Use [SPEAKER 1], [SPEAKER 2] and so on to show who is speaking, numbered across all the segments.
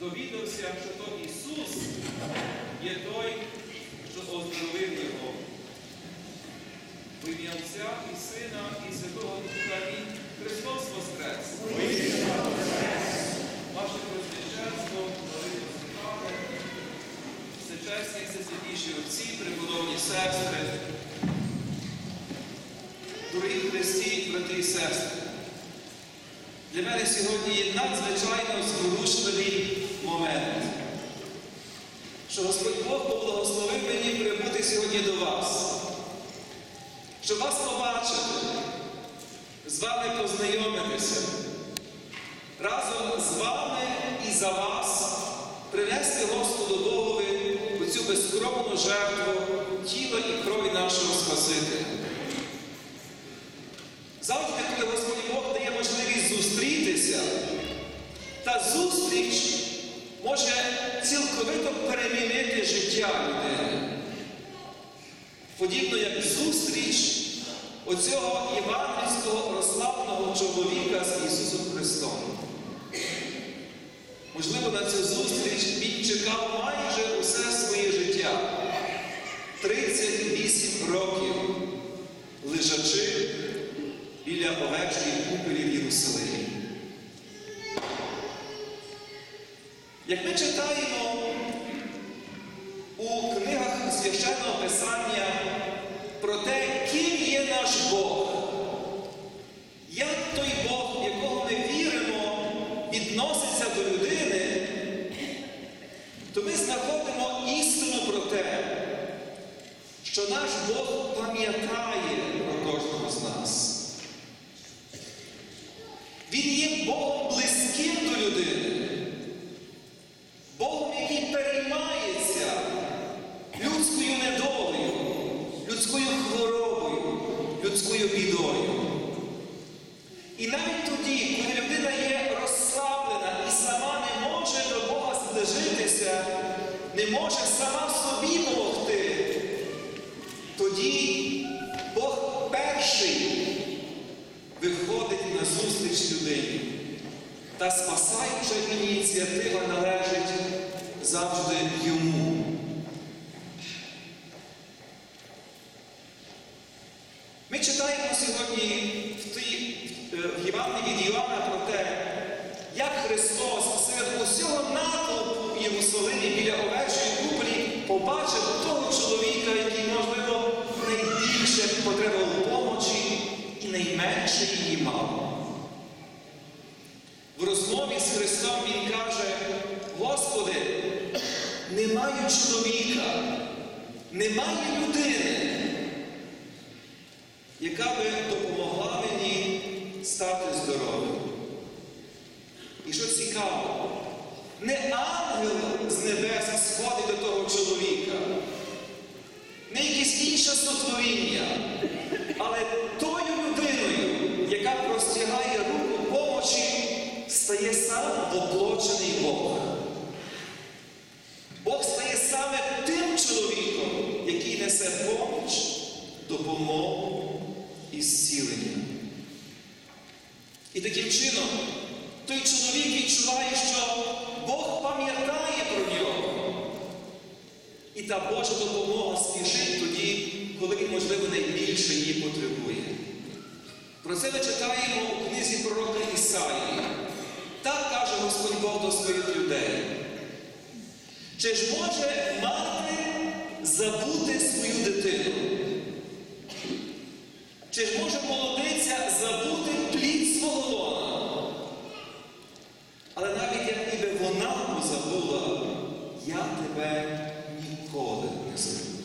[SPEAKER 1] довідався, що то Ісус є той, що оздоровив його. В Отця і Сина, і Святого Духа, Амінь. Христос Воскрес! Ваше Пресвященство, Велике Святане, всечесні, всесвятіші отці, преподобні сестри, дорогі Христі, брати і сестри. Для мене сьогодні є надзвичайно зворушливий момент, що Господь Бог поблагословив мені прибути сьогодні до вас, щоб вас побачити, з вами познайомитися, разом з вами і за вас принести Господу Богові цю безкровну жертву тіла і крові нашого Спасителя. Та зустріч може цілковито перемінити життя людини. Подібно як зустріч оцього євангельського розслабленого чоловіка з Ісусом Христом. Можливо, на цю зустріч він чекав майже усе своє життя. 38 років лежачи біля овечої купелі в Єрусалимі. Як ми читаємо у книгах священного Писання про те, ким є наш Бог, як той Бог, в якого ми віримо, відноситься до людини, то ми знаходимо істину про те, що наш Бог пам'ятає про кожного з нас. Він є Богом близьким до людини, І навіть тоді, коли людина є розслаблена і сама не може до Бога зближитися, не може сама собі допомогти, тоді Бог перший виходить на зустріч людині. Та спасаюча ініціатива належить завжди йому. Ми читаємо сьогодні в, тій, е, в Євангелії від Іоанна про те, як Христос серед усього натовпу в Єрусалимі біля овечої куполі побачив того чоловіка, який, можливо, найбільше потребував помочі і найменше її мав. В розмові з Христом Він каже, Господи, немає чоловіка, немає людини, яка би допомогла мені стати здоровим. І що цікаво, не ангел з небес сходить до того чоловіка, сотворіння, але тою людиною, яка простягає руку помочі, стає сам воплочений Бог. Бог стає саме тим чоловіком, який несе поміч, допомогу і зцілення. І таким чином той чоловік відчуває, що Бог пам'ятає про нього. І та Божа допомога спішить тоді, коли він, можливо, найбільше її потребує. Про це ми читаємо у книзі пророка Ісаїї. Так каже Господь Бог до своїх людей. Чи ж може мати забути свою дитину? Чи ж може молодиця забути плід свого лона? Але навіть як ніби вона позабула, я тебе ніколи не забуду.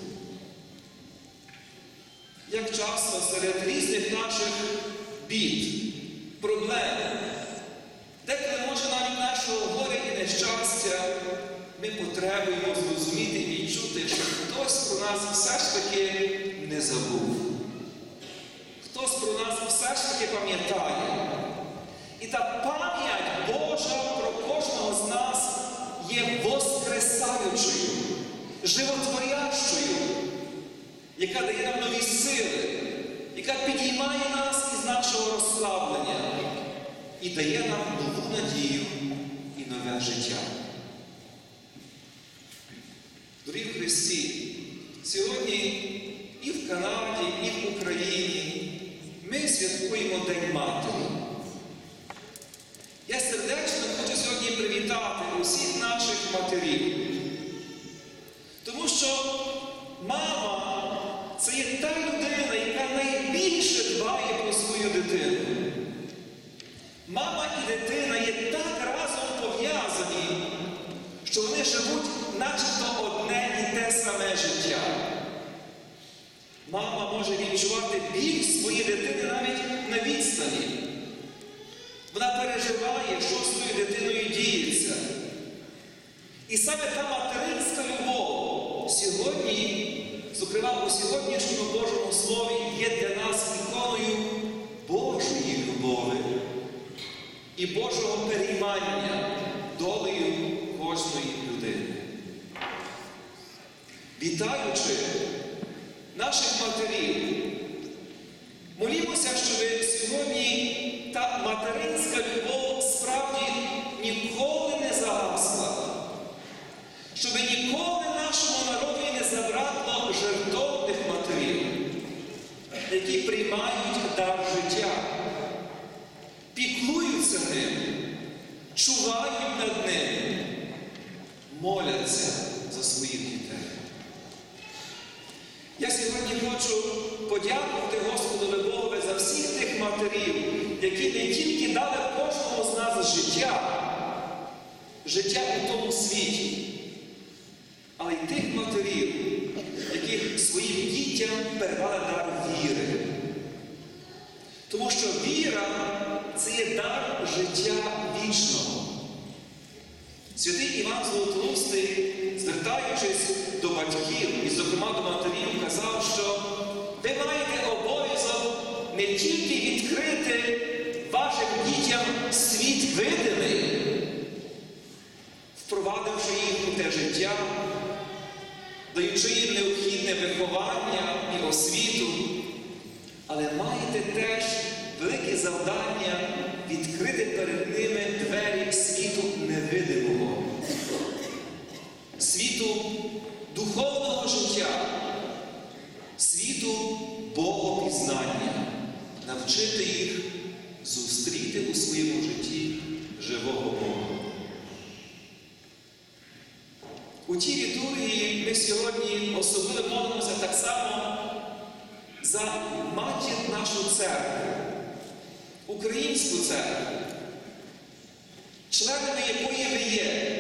[SPEAKER 1] Як часто серед різних наших бід, проблем, деколи може навіть нашого горя і нещастя, ми потребуємо зрозуміти і відчути, що хтось про нас все ж таки не забув. Хтось про нас все ж таки пам'ятає. І та пам'ять Божа про кожного з нас є воскресаючою, животворящою, яка дає нам нові сили, яка підіймає нас із нашого розслаблення і дає нам нову надію і нове життя. Дорогі Христі, сьогодні і в Канаді, і в Україні ми святкуємо День Матері. Я сердечно хочу сьогодні привітати усіх наших матерів. Мама і дитина є так разом пов'язані, що вони живуть начебто одне і те саме життя. Мама може відчувати біль своєї дитини навіть на відстані. Вона переживає, що з тою дитиною діється. І саме та материнська любов сьогодні, зокрема у сьогоднішньому Божому Слові, є для нас і Божого переймання долею кожної людини. Вітаючи наших матерів, молімося, щоб сьогодні та материнська любов справді ніколи не загасла, щоб ніколи нашому народу не забракло жертовних матерів, які приймають дар життя, піклуються ним, чувають над ним, моляться за своїх дітей. Я сьогодні хочу подякувати Господу Богові за всіх тих матерів, які не тільки дали кожному з нас життя, життя у тому світі, але й тих матерів, яких своїм дітям передали дар віри. Тому що віра це є дар життя вічного. Святий Іван Золотоустий, звертаючись до батьків і, зокрема, до матерів, казав, що ви маєте обов'язок не тільки відкрити вашим дітям світ видимий, впровадивши їх у те життя, даючи їм необхідне виховання і освіту, але маєте теж велике завдання відкрити перед ними двері світу невидимого, світу духовного життя, світу Богопізнання, навчити їх зустріти у своєму житті живого Бога. У тій літургії ми сьогодні особливо молимося так само за матір нашу церкву, українську церкву, членами якої ви є.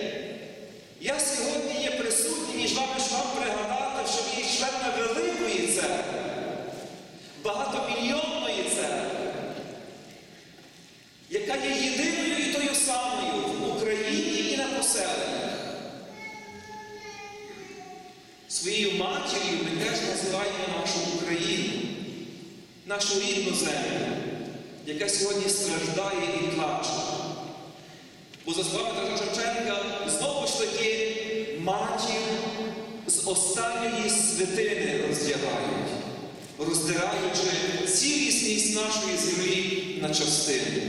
[SPEAKER 1] Я сьогодні є присутній між вами, щоб вам пригадати, що є членами великої церкви, багатомільйонної церкви, яка є єдиною і тою самою в Україні і на поселеннях. Ми теж називаємо нашу Україну, нашу рідну землю, яка сьогодні страждає і плаче. Бо за словами Тараса Шевченка знову ж таки матір з останньої святини роздягають, роздираючи цілісність нашої землі на частини.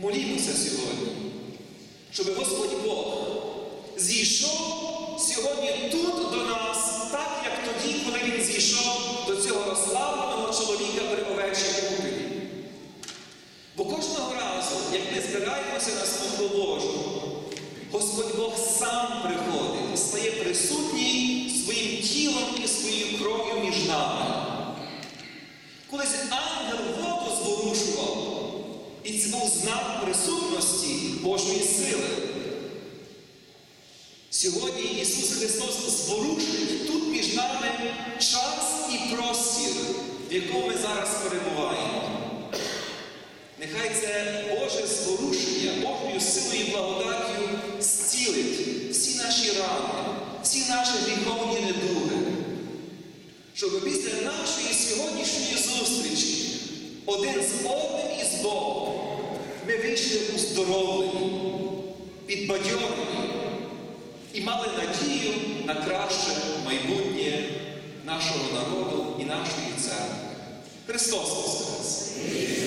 [SPEAKER 1] Молімося сьогодні, щоб Господь Бог зійшов сьогодні тут до нас, так як тоді, коли він зійшов до цього розслабленого чоловіка при овечій купі. Бо кожного разу, як ми збираємося на службу Божу, Господь Бог сам приходить, стає присутній своїм тілом і своєю кров'ю між нами. Колись ангел воду зворушував, і це був знак присутності Божої сили. Сьогодні Ісус Христос зворушить тут між нами час і простір, в якому ми зараз перебуваємо. Нехай це Боже зворушення, Божою силою і благодаттю зцілить всі наші рани, всі наші гріховні недуги. Щоб після нашої сьогоднішньої зустрічі один з одним і з Богом ми вийшли уздоровлені, підбадьорені і мали надію на краще майбутнє нашого народу і нашої церкви. Христос Воскрес!